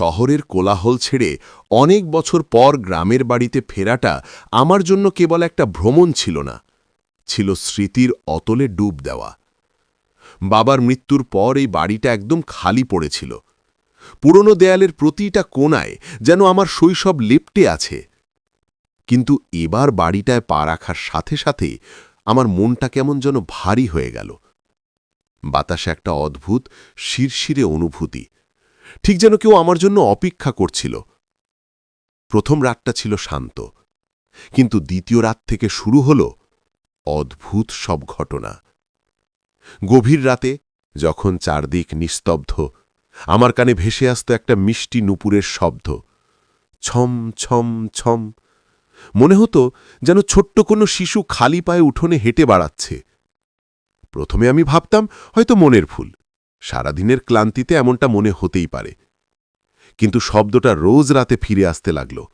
শহরের কোলাহল ছেড়ে অনেক বছর পর গ্রামের বাড়িতে ফেরাটা আমার জন্য কেবল একটা ভ্রমণ ছিল না, ছিল স্মৃতির অতলে ডুব দেওয়া। বাবার মৃত্যুর পর এই বাড়িটা একদম খালি পড়েছিল। পুরনো দেয়ালের প্রতিটা কোনায় যেন আমার শৈশব লিপটে আছে। কিন্তু এবার বাড়িটায় পা রাখার সাথে সাথে আমার মনটা কেমন যেন ভারী হয়ে গেল। বাতাসে একটা অদ্ভুত শিরশিরে অনুভূতি। ঠিক যেন কেউ আমার জন্য অপেক্ষা করছিল। প্রথম রাতটা ছিল শান্ত, কিন্তু দ্বিতীয় রাত থেকে শুরু হল অদ্ভুত সব ঘটনা। গভীর রাতে যখন চারদিক নিস্তব্ধ, আমার কানে ভেসে আসত একটা মিষ্টি নুপুরের শব্দ, ছম ছম ছম। মনে হতো যেন ছোট্ট কোনো শিশু খালি পায়ে উঠোনে হেঁটে বাড়াচ্ছে। প্রথমে আমি ভাবতাম হয়তো মনের ভুল সারাদিনের ক্লান্তিতে এমনটা মনে হতেই পারে। কিন্তু শব্দটা রোজ রাতে ফিরে আসতে লাগল।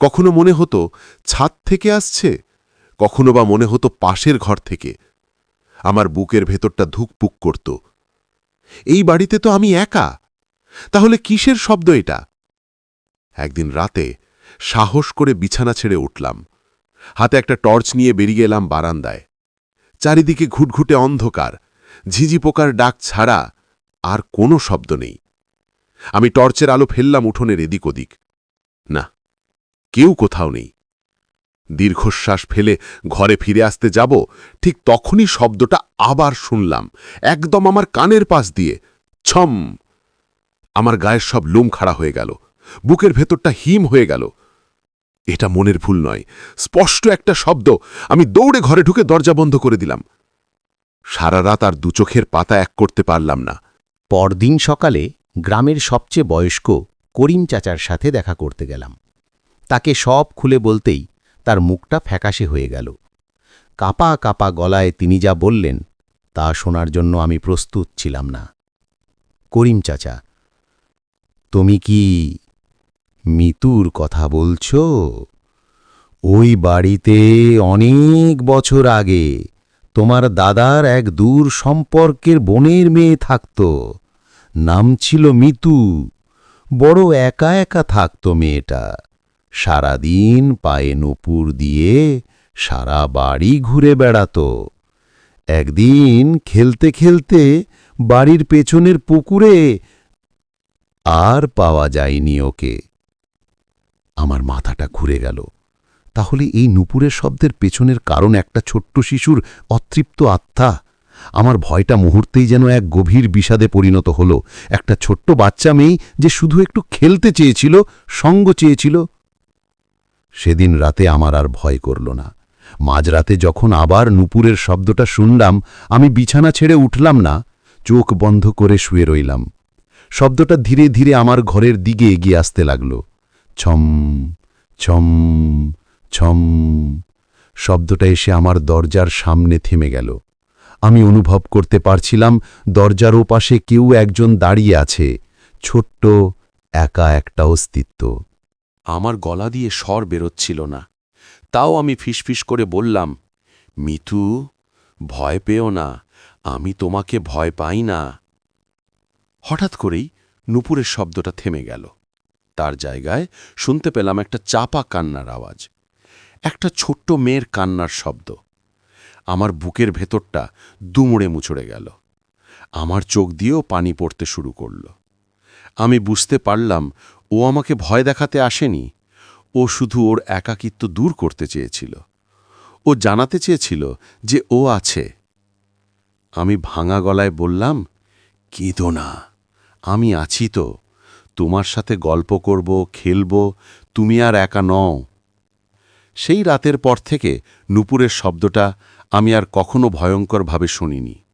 কখনো মনে হতো ছাদ থেকে আসছে, কখনো বা মনে হতো পাশের ঘর থেকে। আমার বুকের ভেতরটা ধুকপুক করত। এই বাড়িতে তো আমি একা, তাহলে কিসের শব্দ এটা? একদিন রাতে সাহস করে বিছানা ছেড়ে উঠলাম। হাতে একটা টর্চ নিয়ে বেরিয়ে এলাম বারান্দায়। চারিদিকে ঘুটঘুটে অন্ধকার। ঝিঝি পোকার ডাক ছাড়া আর কোনো শব্দ নেই। আমি টর্চের আলো ফেললাম উঠোনের এদিক ওদিক। না, কেউ কোথাও নেই। দীর্ঘশ্বাস ফেলে ঘরে ফিরে আসতে যাব, ঠিক তখনই শব্দটা আবার শুনলাম, একদম আমার কানের পাশ দিয়ে। ছম! আমার গায়ের সব লোম খাড়া হয়ে গেল, বুকের ভেতরটা হিম হয়ে গেল। এটা মনের ভুল নয়, স্পষ্ট একটা শব্দ। আমি দৌড়ে ঘরে ঢুকে দরজা বন্ধ করে দিলাম। সারা রাত আর দুচোখের পাতা এক করতে পারলাম না। পরদিন সকালে গ্রামের সবচেয়ে বয়স্ক করিম চাচার সাথে দেখা করতে গেলাম। তাকে সব খুলে বলতেই তার মুখটা ফ্যাকাশে হয়ে গেল। কাপা কাপা গলায় তিনি যা বললেন, তা শোনার জন্য আমি প্রস্তুত ছিলাম না। করিম চাচা, তুমি কি মিতুর কথা বলছ? ওই বাড়িতে অনেক বছর আগে তোমার দাদার এক দূর সম্পর্কের বোনের মেয়ে থাকত। নাম ছিল মিতু। বড় একা একা থাকত মেয়েটা। সারাদিন পায়ে নুপুর দিয়ে সারা বাড়ি ঘুরে বেড়াত। একদিন খেলতে খেলতে বাড়ির পেছনের পুকুরে আর পাওয়া যায়নি ওকে। আমার মাথাটা ঘুরে গেল। তাহলে এই নুপুরের শব্দের পেছনের কারণ একটা ছোট্ট শিশুর অতৃপ্ত আত্মা? আমার ভয়টা মুহূর্তেই যেন এক গভীর বিষাদে পরিণত হল। একটা ছোট্ট বাচ্চা মেয়ে যে শুধু একটু খেলতে চেয়েছিল, সঙ্গ চেয়েছিল। সেদিন রাতে আমার আর ভয় করল না। মাঝরাতে যখন আবার নুপুরের শব্দটা শুনলাম, আমি বিছানা ছেড়ে উঠলাম না, চোখ বন্ধ করে শুয়ে রইলাম। শব্দটা ধীরে ধীরে আমার ঘরের দিকে এগিয়ে আসতে লাগল। ছম ছম ছম। শব্দটা এসে আমার দরজার সামনে থেমে গেল। আমি অনুভব করতে পারছিলাম দরজার ওপাশে কেউ একজন দাঁড়িয়ে আছে, ছোট্ট, একা একটা অস্তিত্ব। আমার গলা দিয়ে স্বর বেরোচ্ছিল না। তাও আমি ফিসফিস করে বললাম, মিতু, ভয় পেও না, আমি তোমাকে ভয় পাই না। হঠাৎ করেই নুপুরের শব্দটা থেমে গেল। তার জায়গায় শুনতে পেলাম একটা চাপা কান্নার আওয়াজ। একটা ছোট্ট মেয়ের কান্নার শব্দ। আমার বুকের ভেতরটা দুমড়ে মুচড়ে গেল। আমার চোখ দিয়েও পানি পড়তে শুরু করল। আমি বুঝতে পারলাম, ও আমাকে ভয় দেখাতে আসেনি। ও শুধু ওর একাকিত্ব দূর করতে চেয়েছিল। ও জানাতে চেয়েছিল যে ও আছে। আমি ভাঙা গলায় বললাম, কেঁদো না। আমি আছি তো। তোমার সাথে গল্প করব, খেলব। তুমি আর একা নও। সেই রাতের পর থেকে নুপুরের শব্দটা আমি আর কখনো ভয়ঙ্করভাবে শুনিনি।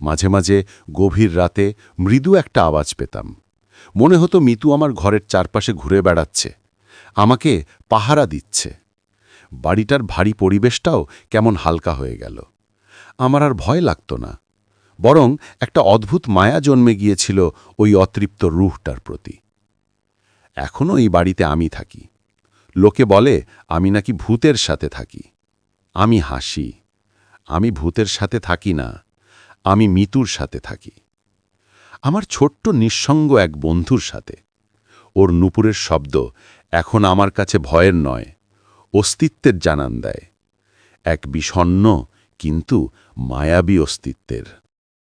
মাঝে মাঝে গভীর রাতে মৃদু একটা আওয়াজ পেতাম। মনে হতো মিতু আমার ঘরের চারপাশে ঘুরে বেড়াচ্ছে। আমাকে পাহারা দিচ্ছে। বাড়িটার ভারী পরিবেশটাও কেমন হালকা হয়ে গেল। আমার আর ভয় লাগত না। বরং একটা অদ্ভুত মায়া জন্মে গিয়েছিল ওই অতৃপ্ত রুহটার প্রতি। এখনও এই বাড়িতে আমি থাকি। লোকে বলে, আমি নাকি ভূতের সাথে থাকি। আমি হাসি। আমি ভূতের সাথে থাকি না। আমি মিতুর সাথে থাকি। আমার ছোট্ট নিঃসঙ্গ এক বন্ধুর সাথে। ওর নুপুরের শব্দ এখন আমার কাছে ভয়ের নয়, অস্তিত্বের জানান দেয়। এক বিষণ্ন কিন্তু মায়াবী অস্তিত্বের।